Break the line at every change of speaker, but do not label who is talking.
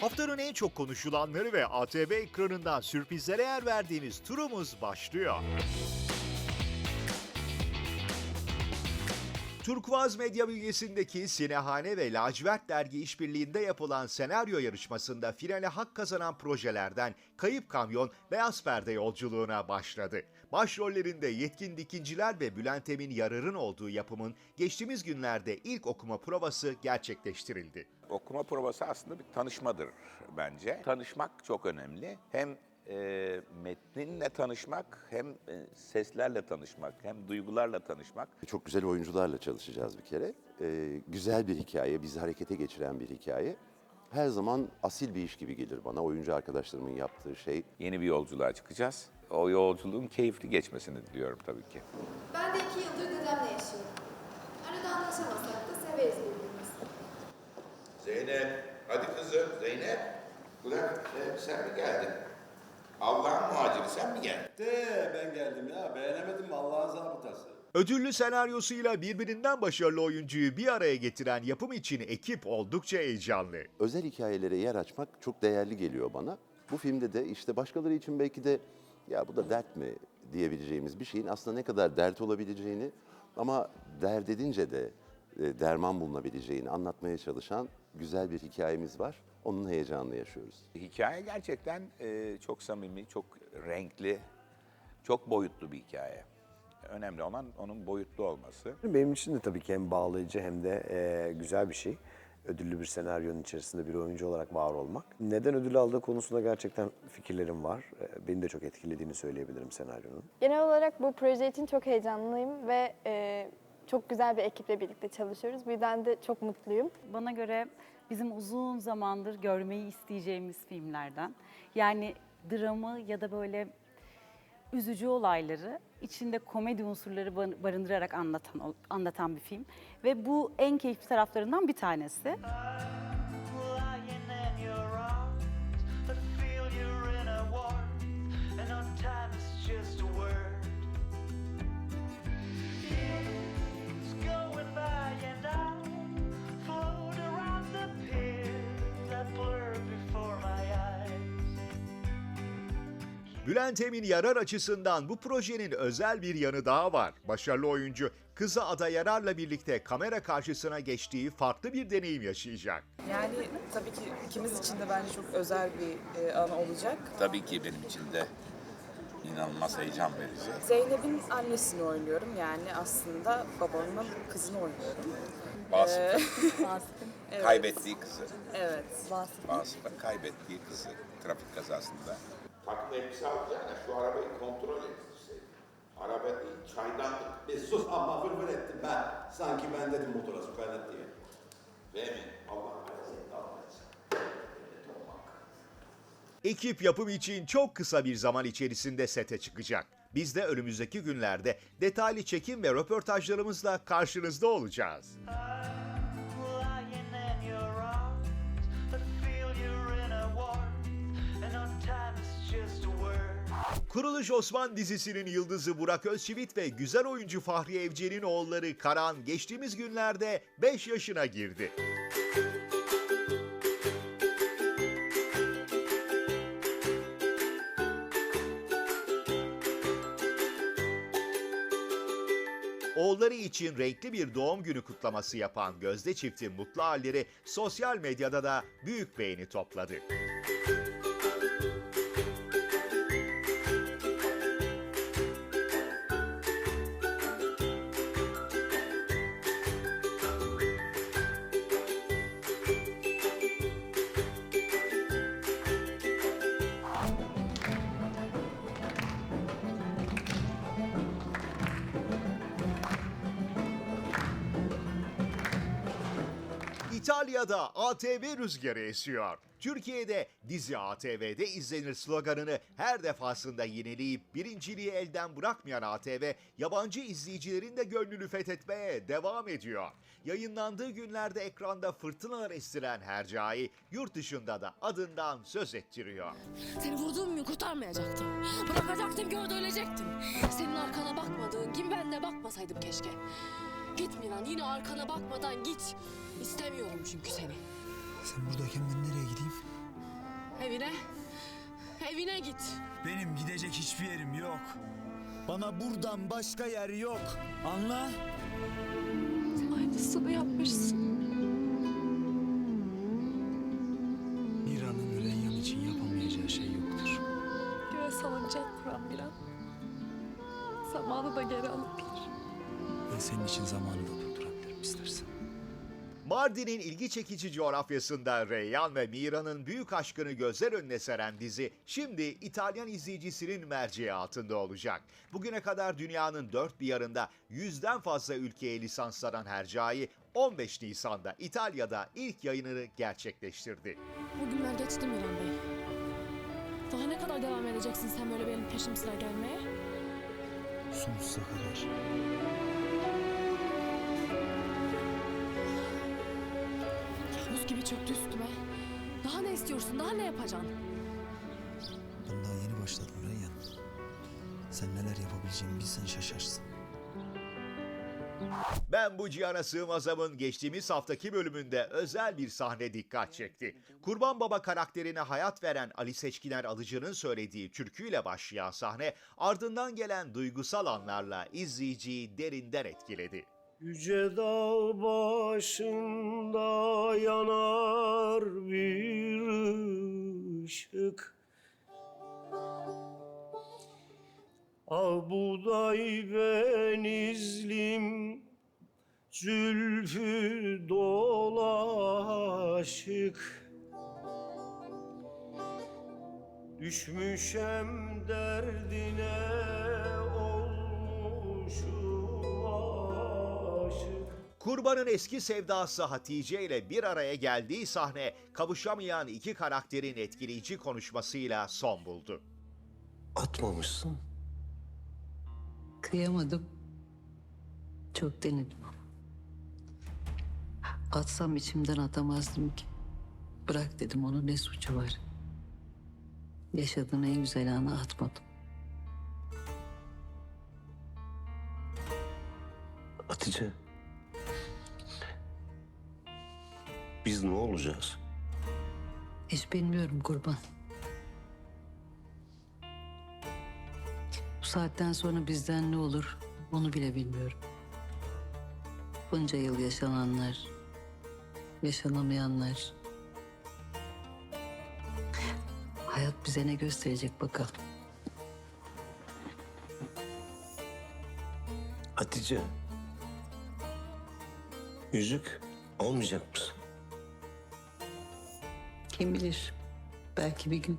Haftanın en çok konuşulanları ve ATV ekranından sürprizlere yer verdiğimiz turumuz başlıyor. Turkuaz Medya bünyesindeki Sinehane ve Lacivert Dergi işbirliğinde yapılan senaryo yarışmasında finale hak kazanan projelerden Kayıp Kamyon Beyaz Perde yolculuğuna başladı. Başrollerinde Yetkin Dikinciler ve Bülent Emin Yarar'ın olduğu yapımın geçtiğimiz günlerde ilk okuma provası gerçekleştirildi.
Okuma provası aslında bir tanışmadır bence. Tanışmak çok önemli. Hem e, metninle tanışmak, hem e, seslerle tanışmak, hem duygularla tanışmak.
Çok güzel oyuncularla çalışacağız bir kere. Ee, güzel bir hikaye, bizi harekete geçiren bir hikaye. Her zaman asil bir iş gibi gelir bana. Oyuncu arkadaşlarımın yaptığı şey.
Yeni bir yolculuğa çıkacağız. O yolculuğun keyifli geçmesini diliyorum tabii ki.
Ben de iki yıldır dedemle yaşıyorum. Arada anlaşamasak da severiz birbirimizi.
Zeynep, hadi kızım Zeynep. Ulan e, sen mi geldin? Allah'ın muhaciri sen mi geldin?
De ben geldim ya. Beğenemedim mi Allah'ın zabıtası?
Ödüllü senaryosuyla birbirinden başarılı oyuncuyu bir araya getiren yapım için ekip oldukça heyecanlı.
Özel hikayelere yer açmak çok değerli geliyor bana. Bu filmde de işte başkaları için belki de ya bu da dert mi diyebileceğimiz bir şeyin aslında ne kadar dert olabileceğini ama dert edince de e, derman bulunabileceğini anlatmaya çalışan güzel bir hikayemiz var. Onun heyecanını yaşıyoruz.
Hikaye gerçekten e, çok samimi, çok renkli, çok boyutlu bir hikaye. Önemli olan onun boyutlu olması.
Benim için de tabii ki hem bağlayıcı hem de e, güzel bir şey. Ödüllü bir senaryonun içerisinde bir oyuncu olarak var olmak. Neden ödül aldığı konusunda gerçekten fikirlerim var. E, beni de çok etkilediğini söyleyebilirim senaryonun.
Genel olarak bu proje için çok heyecanlıyım ve e, çok güzel bir ekiple birlikte çalışıyoruz. Bu yüzden de çok mutluyum.
Bana göre bizim uzun zamandır görmeyi isteyeceğimiz filmlerden. Yani dramı ya da böyle üzücü olayları içinde komedi unsurları bar- barındırarak anlatan anlatan bir film ve bu en keyifli taraflarından bir tanesi.
Bülent Emin Yarar açısından bu projenin özel bir yanı daha var. Başarılı oyuncu kızı Ada Yarar'la birlikte kamera karşısına geçtiği farklı bir deneyim yaşayacak.
Yani tabii ki ikimiz için de bence çok özel bir e, an olacak.
Tabii ki benim için de inanılmaz heyecan verici.
Zeynep'in annesini oynuyorum yani aslında babamın kızını oynuyorum.
Vasıf'ın kaybettiği kızı.
Evet.
Vasıf'ın kaybettiği kızı trafik kazasında.
Takım elbise alacağına şu arabayı kontrol et. Araba değil, çaydanlık.
Bir sus amma fırfır ettim ben. Sanki ben dedim motora su kaynat diye.
Değil mi? Allah razı Allah
Ekip yapım için çok kısa bir zaman içerisinde sete çıkacak. Biz de önümüzdeki günlerde detaylı çekim ve röportajlarımızla karşınızda olacağız.
lying
Kuruluş Osman dizisinin yıldızı Burak Özçivit ve güzel oyuncu Fahri Evcen'in oğulları Karan geçtiğimiz günlerde 5 yaşına girdi. Oğulları için renkli bir doğum günü kutlaması yapan Gözde çiftin mutlu halleri sosyal medyada da büyük beğeni topladı. İtalya'da ATV rüzgarı esiyor. Türkiye'de dizi ATV'de izlenir sloganını her defasında yineleyip birinciliği elden bırakmayan ATV, yabancı izleyicilerin de gönlünü fethetmeye devam ediyor. Yayınlandığı günlerde ekranda fırtınalar estiren Hercai, yurt dışında da adından söz ettiriyor.
Seni vurduğum gün kurtarmayacaktım. Bırakacaktım ki orada ölecektin. Senin arkana bakmadığın gibi ben de bakmasaydım keşke. Git Miran yine arkana bakmadan git. İstemiyorum çünkü seni.
Sen buradayken ben nereye gideyim?
Evine. Evine git.
Benim gidecek hiçbir yerim yok. Bana buradan başka yer yok. Anla?
Aynısını yapmışsın.
Mira'nın Reyyan için yapamayacağı şey yoktur.
Göğe salıncak kuran bir an. Zamanı da geri alıp bir.
Ben senin için zamanı da durdurabilirim istersen.
Mardin'in ilgi çekici coğrafyasında Reyyan ve Mira'nın büyük aşkını gözler önüne seren dizi şimdi İtalyan izleyicisinin merceği altında olacak. Bugüne kadar dünyanın dört bir yanında yüzden fazla ülkeye lisanslanan Hercai 15 Nisan'da İtalya'da ilk yayınını gerçekleştirdi.
Bugünler geçti Miran Bey. Daha ne kadar devam edeceksin sen böyle benim peşim sıra gelmeye?
Sonsuza kadar.
Gibi çöktü üstüme. Daha ne istiyorsun? Daha ne yapacaksın?
Ben daha yeni başladım Reyyan. Sen neler yapabileceğimi bilsen şaşarsın.
Ben bu cihana sığmazamın geçtiğimiz haftaki bölümünde özel bir sahne dikkat çekti. Kurban Baba karakterine hayat veren Ali Seçkiner Alıcı'nın söylediği türküyle başlayan sahne ardından gelen duygusal anlarla izleyiciyi derinden etkiledi.
Yüce dağ başında yanar bir ışık. Buğday benizlim Zülfü dolaşık Düşmüşem derdine
Kurban'ın eski sevdası Hatice ile bir araya geldiği sahne kavuşamayan iki karakterin etkileyici konuşmasıyla son buldu.
Atmamışsın.
Kıyamadım. Çok denedim. Atsam içimden atamazdım ki. Bırak dedim onun ne suçu var. Yaşadığın en güzel anı atmadım.
Hatice. Biz ne olacağız?
Hiç bilmiyorum kurban. Bu saatten sonra bizden ne olur onu bile bilmiyorum. Bunca yıl yaşananlar, yaşanamayanlar. Hayat bize ne gösterecek bakalım.
Hatice. Yüzük almayacak mısın?
Kim bilir? Belki bir gün.